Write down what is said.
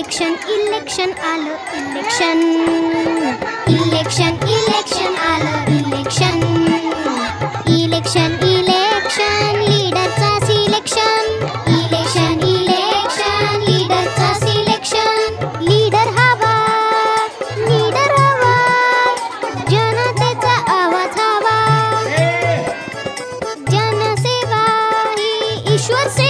Election election आलं election election election आलं election election election लीडरचा सिलेक्शन इलेक्शन इलेक्शन लीडरचा सिलेक्शन लीडर हवा लीडर हवा. जनतेचा आवाज हवा. जनसेवा ही ईश्वर सेवा.